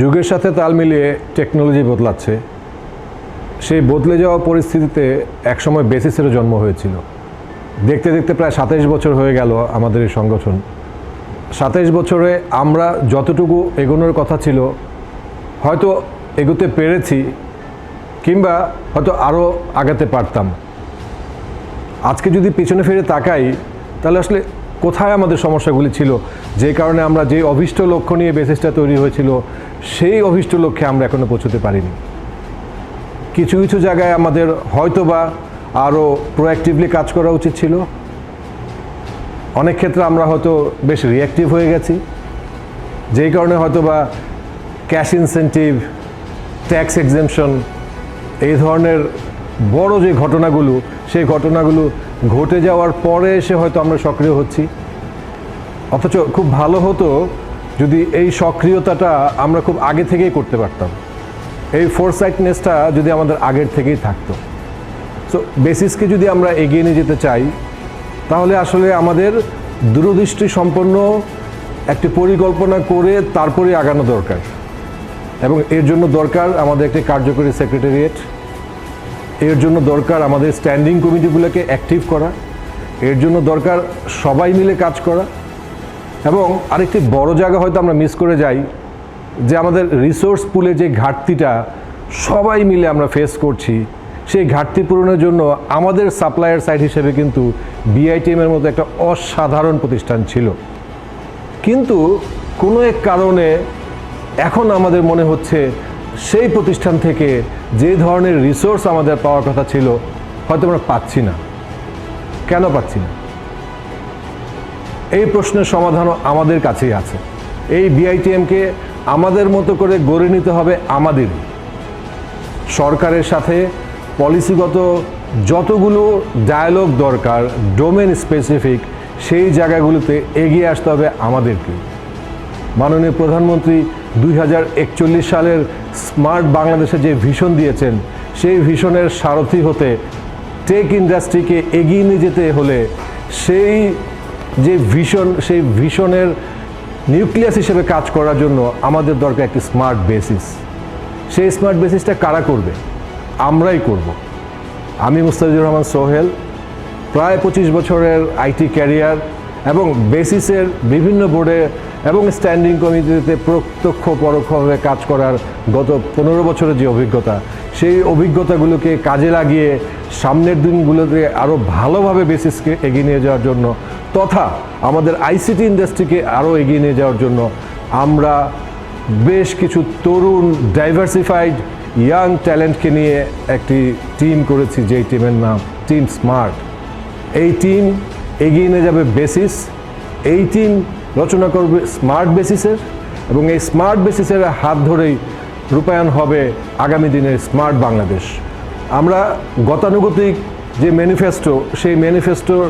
যুগের সাথে তাল মিলিয়ে টেকনোলজি বদলাচ্ছে, সেই বদলে যাওয়া পরিস্থিতিতে একসময় বেসিসেরও জন্ম হয়েছিল। দেখতে দেখতে প্রায় সাতাইশ বছর হয়ে গেল আমাদের এই সংগঠন। সাতাইশ বছরে আমরা যতটুকু এগোনোর কথা ছিল, হয়তো এগোতে পেরেছি, কিংবা হয়তো আরও আগাতে পারতাম। আজকে যদি পিছনে ফিরে তাকাই, তাহলে আসলে কোথায় আমাদের সমস্যাগুলি ছিল? যে কারণে আমরা যে অভীষ্ট লক্ষ্য নিয়ে বেসিসটা তৈরি হয়েছিল, সেই অভীষ্ট লক্ষ্যে আমরা এখনও পৌঁছতে পারিনি। কিছু কিছু জায়গায় আমাদের হয়তোবা আরও প্রোঅ্যাক্টিভলি কাজ করা উচিত ছিল। অনেক ক্ষেত্রে আমরা হয়তো বেশ রিয়াক্টিভ হয়ে গেছি। যেই কারণে হয়তোবা ক্যাশ ইনসেন্টিভ ট্যাক্স এক্সেমশন এই ধরনের বড় যে ঘটনাগুলো, সেই ঘটনাগুলো ঘটে যাওয়ার পরে এসে হয়তো আমরা সক্রিয় হচ্ছি। অথচ খুব ভালো হতো যদি এই সক্রিয়তাটা আমরা খুব আগে থেকেই করতে পারতাম। এই ফোরসাইটনেসটা যদি আমাদের আগের থেকেই থাকতো। সো বেসিসকে যদি আমরা এগিয়ে নিয়ে যেতে চাই, তাহলে আসলে আমাদের দূরদৃষ্টি সম্পন্ন একটি পরিকল্পনা করে তারপরে আগানো দরকার। এবং এর জন্য দরকার আমাদের একটি কার্যকরী সেক্রেটারিয়েট এর জন্য দরকার আমাদের স্ট্যান্ডিং কমিটিগুলোকে অ্যাক্টিভ করা, এর জন্য দরকার সবাই মিলে কাজ করা এবং আরেকটি বড় জায়গা হয়তো আমরা মিস করে যাই, যে আমাদের রিসোর্স পুলে যে ঘাটতিটা সবাই মিলে আমরা ফেস করছি, সেই ঘাটতি পূরণের জন্য আমাদের সাপ্লায়ার সাইট হিসেবে কিন্তু বিআইটিএমের মতো একটা অসাধারণ প্রতিষ্ঠান ছিল। কিন্তু কোনো এক কারণে এখন আমাদের মনে হচ্ছে সেই প্রতিষ্ঠান থেকে যে ধরনের রিসোর্স আমাদের পাওয়ার কথা ছিল, হয়তো আমরা পাচ্ছি না। কেন পাচ্ছি না? এই প্রশ্নের সমাধানও আমাদের কাছেই আছে। এই বিআইটিএমকে আমাদের মতো করে গড়ে নিতে হবে আমাদের। সরকারের সাথে পলিসিগত যতগুলো ডায়ালগ দরকার ডোমেন স্পেসিফিক সেই জায়গাগুলোতে এগিয়ে আসতে হবে আমাদেরকে। মাননীয় প্রধানমন্ত্রী দুই হাজার একচল্লিশ সালের স্মার্ট বাংলাদেশে যে ভিশন দিয়েছেন, সেই ভিশনের সারথি হতে টেক ইন্ডাস্ট্রিকে এগিয়ে নিয়ে যেতে হলে সেই যে ভিশন সেই ভিশনের নিউক্লিয়াস হিসেবে কাজ করার জন্য আমাদের দরকার একটি স্মার্ট বেসিস। সেই স্মার্ট বেসিসটা কারা করবে? আমরাই করব। আমি মুস্তাফিজুর রহমান সোহেল, প্রায় পঁচিশ বছরের আইটি ক্যারিয়ার এবং বেসিসের বিভিন্ন বোর্ডে এবং স্ট্যান্ডিং কমিটিতে প্রত্যক্ষ পরোক্ষভাবে কাজ করার গত পনেরো বছরের যে অভিজ্ঞতা, সেই অভিজ্ঞতাগুলোকে কাজে লাগিয়ে সামনের দিনগুলোতে আরও ভালোভাবে বেসিসকে এগিয়ে নিয়ে যাওয়ার জন্য তথা আমাদের আইসিটি ইন্ডাস্ট্রিকে আরও এগিয়ে নিয়ে যাওয়ার জন্য আমরা বেশ কিছু তরুণ ডাইভার্সিফাইড ইয়াং ট্যালেন্টকে নিয়ে একটি টিম করেছি, যেই টিমের নাম টিম স্মার্ট এই টিম এগিয়ে নিয়ে যাবে বেসিস এই টিম রচনা করবে স্মার্ট বেসিসের এবং এই স্মার্ট বেসিসের হাত ধরেই রূপায়ণ হবে আগামী দিনের স্মার্ট বাংলাদেশ। আমরা গতানুগতিক যে ম্যানিফেস্টো সেই ম্যানিফেস্টোর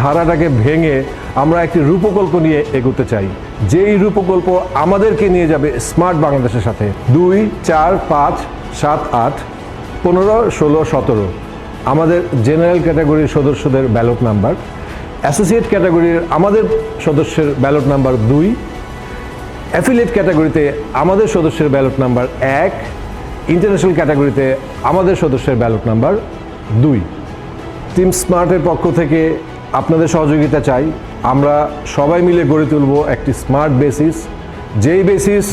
ধারাটাকে ভেঙে আমরা একটি রূপকল্প নিয়ে এগোতে চাই। যেই রূপকল্প আমাদেরকে নিয়ে যাবে স্মার্ট বাংলাদেশের সাথে। দুই, চার, পাঁচ, সাত, আট, পনেরো, ষোলো, সতেরো। আমাদের জেনারেল ক্যাটাগরির সদস্যদের ব্যালট নাম্বার অ্যাসোসিয়েট ক্যাটাগরির আমাদের সদস্যের ব্যালট নাম্বার দুই, অ্যাফিলিয়েট ক্যাটাগরিতে আমাদের সদস্যের ব্যালট নাম্বার এক, ইন্টারন্যাশনাল ক্যাটাগরিতে আমাদের সদস্যের ব্যালট নাম্বার দুই। টিম স্মার্টের পক্ষ থেকে আপনাদের সহযোগিতা চাই। আমরা সবাই মিলে গড়ে তুলব একটি স্মার্ট বেসিস। যেই বেসিস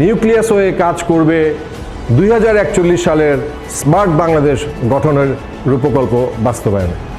নিউক্লিয়াস হয়ে কাজ করবে দুই হাজার একচল্লিশ সালের স্মার্ট বাংলাদেশ গঠনের রূপকল্প বাস্তবায়নে।